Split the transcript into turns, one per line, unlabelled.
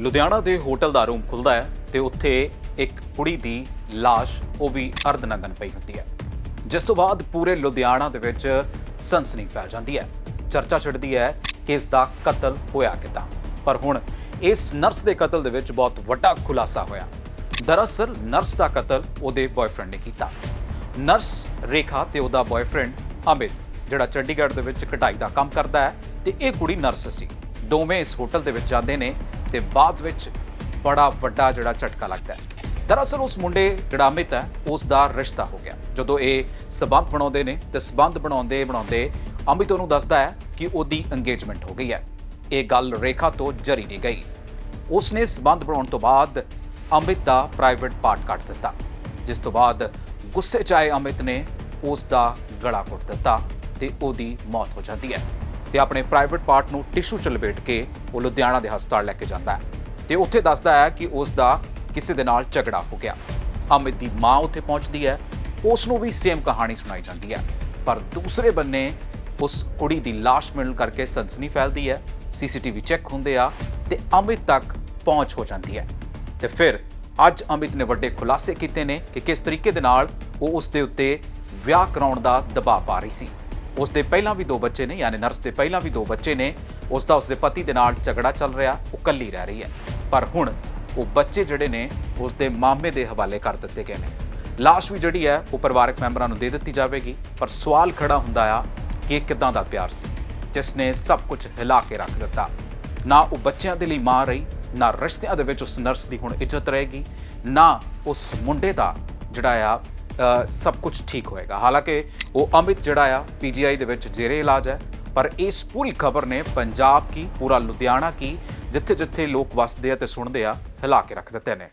ਲੁਧਿਆਣਾ ਦੇ ਹੋਟਲ ਦਾ ਰੂਮ ਖੁੱਲਦਾ ਹੈ ਤੇ ਉੱਥੇ ਇੱਕ ਕੁੜੀ ਦੀ ਲਾਸ਼, ਉਹ ਵੀ ਅਰਧ ਨੰਗਨ ਪਈ ਹੁੰਦੀ ਹੈ। ਜਿਸ ਤੋਂ ਬਾਅਦ ਪੂਰੇ ਲੁਧਿਆਣਾ ਦੇ ਵਿੱਚ ਸਨਸਨੀ ਫੈਲ ਜਾਂਦੀ ਹੈ। ਚਰਚਾ ਛਿੜਦੀ ਹੈ ਕਿ ਇਸ ਦਾ ਕਤਲ ਹੋਇਆ ਕਿਦਾਂ। ਪਰ ਹੁਣ ਇਸ ਨਰਸ ਦੇ ਕਤਲ ਦੇ ਵਿੱਚ ਬਹੁਤ ਵੱਡਾ ਖੁਲਾਸਾ ਹੋਇਆ। ਦਰਅਸਲ ਨਰਸ ਦਾ ਕਤਲ ਉਹਦੇ ਬॉयਫ੍ਰੈਂਡ ਨੇ ਕੀਤਾ। ਨਰਸ ਰੇਖਾ ਤੇ ਉਹਦਾ ਬॉयਫ੍ਰੈਂਡ ਅਮਿਤ, ਜਿਹੜਾ ਚੰਡੀਗੜ੍ਹ ਦੇ ਵਿੱਚ ਕਢਾਈ ਦਾ ਕੰਮ ਕਰਦਾ ਹੈ ਤੇ ਇਹ ਕੁੜੀ ਨਰਸ ਸੀ। ਦੋਵੇਂ ਇਸ ਹੋਟਲ ਦੇ ਵਿੱਚ ਜਾਂਦੇ ਨੇ ਤੇ ਬਾਅਦ ਵਿੱਚ ਬੜਾ ਵੱਡਾ ਜਿਹੜਾ ਝਟਕਾ ਲੱਗਦਾ ਹੈ। ਦਰਅਸਲ ਉਸ ਮੁੰਡੇ, ਜਿਹੜਾ ਅਮਿਤ ਹੈ ਉਸ ਦਾ ਰਿਸ਼ਤਾ ਹੋ ਗਿਆ। ਜਦੋਂ ਇਹ ਸਬੰਧ ਬਣਾਉਂਦੇ ਨੇ ਤੇ ਸਬੰਧ ਬਣਾਉਂਦੇ ਬਣਾਉਂਦੇ ਅਮਿਤ ਉਹਨੂੰ ਦੱਸਦਾ ਹੈ ਕਿ ਉਹਦੀ ਇੰਗੇਜਮੈਂਟ ਹੋ ਗਈ ਹੈ। ਇਹ ਗੱਲ ਰੇਖਾ ਤੋਂ ਜਰੀ ਨਹੀਂ ਗਈ। ਉਸ ਨੇ ਸਬੰਧ ਬਣਾਉਣ ਤੋਂ ਬਾਅਦ ਅਮਿਤ ਦਾ ਪ੍ਰਾਈਵੇਟ ਪਾਰਟ ਕੱਟ ਦਿੱਤਾ। ਜਿਸ ਤੋਂ ਬਾਅਦ ਗੁੱਸੇ 'ਚ ਆਏ ਅਮਿਤ ਨੇ ਉਸ ਦਾ ਗਲਾ ਘੁੱਟ ਦਿੱਤਾ ਤੇ ਉਹਦੀ ਮੌਤ ਹੋ ਜਾਂਦੀ ਹੈ। ਤੇ ਆਪਣੇ ਪ੍ਰਾਈਵੇਟ ਪਾਰਟ ਨੂੰ ਟਿਸ਼ੂ 'ਚ ਲਪੇਟ ਕੇ ਉਹ ਲੁਧਿਆਣਾ ਦੇ ਹਸਪਤਾਲ ਲੈ ਕੇ ਜਾਂਦਾ ਹੈ ਤੇ ਉੱਥੇ ਦੱਸਦਾ ਹੈ ਕਿ ਉਸ ਦਾ ਕਿਸੇ ਦੇ ਨਾਲ ਝਗੜਾ ਹੋ ਗਿਆ। ਅਮਿਤ ਦੀ ਮਾਂ ਉੱਥੇ ਪਹੁੰਚਦੀ ਹੈ। ਉਸ ਨੂੰ ਵੀ ਸੇਮ ਕਹਾਣੀ ਸੁਣਾਈ ਜਾਂਦੀ ਹੈ। ਪਰ ਦੂਸਰੇ ਬੰਨੇ ਉਸ ਕੁੜੀ ਦੀ ਲਾਸ਼ ਮਿਲਣ ਕਰਕੇ ਸਨਸਨੀ ਫੈਲਦੀ ਹੈ ਸੀਸੀਟੀਵੀ ਚੈੱਕ ਹੁੰਦੇ ਆ ਤੇ ਅਮਿਤ ਤੱਕ ਪਹੁੰਚ ਹੋ ਜਾਂਦੀ ਹੈ। ਤੇ ਫਿਰ ਅੱਜ ਅਮਿਤ ਨੇ ਵੱਡੇ ਖੁਲਾਸੇ ਕੀਤੇ ਨੇ ਕਿ ਕਿਸ ਤਰੀਕੇ ਦੇ ਨਾਲ ਉਹ ਉਸ ਦੇ ਉੱਤੇ ਵਿਆਹ ਕਰਾਉਣ ਦਾ ਦਬਾਅ ਪਾ ਰਹੀ ਸੀ। ਉਸ ਦੇ ਪਹਿਲਾਂ ਵੀ ਦੋ ਬੱਚੇ ਨੇ, ਯਾਨੀ ਨਰਸ ਦੇ ਪਹਿਲਾਂ ਵੀ ਦੋ ਬੱਚੇ ਨੇ ਉਸ ਦਾ ਉਸ ਦੇ ਪਤੀ ਦੇ ਨਾਲ ਝਗੜਾ ਚੱਲ ਰਿਹਾ, ਉਹ ਕੱਲੀ ਰਹਿ ਰਹੀ ਹੈ। ਪਰ ਹੁਣ ਉਹ ਬੱਚੇ ਜਿਹੜੇ ਨੇ ਉਸ ਦੇ ਮਾਮੇ ਦੇ ਹਵਾਲੇ ਕਰ ਦਿੱਤੇ ਗਏ ਨੇ। ਲਾਸ਼ ਵੀ ਜਿਹੜੀ ਹੈ, ਉਹ ਪਰਿਵਾਰਕ ਮੈਂਬਰਾਂ ਨੂੰ ਦੇ ਦਿੱਤੀ ਜਾਵੇਗੀ, ਪਰ ਸਵਾਲ ਖੜਾ ਹੁੰਦਾ ਆ ਕਿ ਇਹ ਕਿਦਾਂ ਦਾ ਪਿਆਰ ਸੀ, ਜਿਸ ਨੇ ਸਭ ਕੁਝ ਹਿਲਾ ਕੇ ਰੱਖ ਦਿੱਤਾ। ਨਾ ਉਹ ਬੱਚਿਆਂ ਦੇ ਲਈ ਮਾਂ ਰਹੀ, ਨਾ ਰਿਸ਼ਤਿਆਂ ਦੇ ਵਿੱਚ ਉਸ ਨਰਸ ਦੀ ਹੁਣ ਇੱਜ਼ਤ ਰਹੇਗੀ, ਨਾ ਉਸ ਮੁੰਡੇ ਦਾ ਜਿਹੜਾ ਆ ਸਭ ਕੁਝ ਠੀਕ ਹੋਏਗਾ। ਹਾਲਾਂਕਿ ਉਹ ਅਮਿਤ ਜਿਹੜਾ ਆ ਪੀਜੀਆਈ ਦੇ ਵਿੱਚ ਜੇਰੇ ਇਲਾਜ ਹੈ, ਪਰ ਇਸ ਪੂਰੀ ਖਬਰ ਨੇ ਪੰਜਾਬ ਕੀ, ਪੂਰਾ ਲੁਧਿਆਣਾ ਕੀ ਜਿੱਥੇ ਜਿੱਥੇ ਲੋਕ ਵਸਦੇ ਆ ਤੇ ਸੁਣਦੇ ਆ, ਹਿਲਾ ਕੇ ਰੱਖ ਦਿੱਤੇ ਨੇ।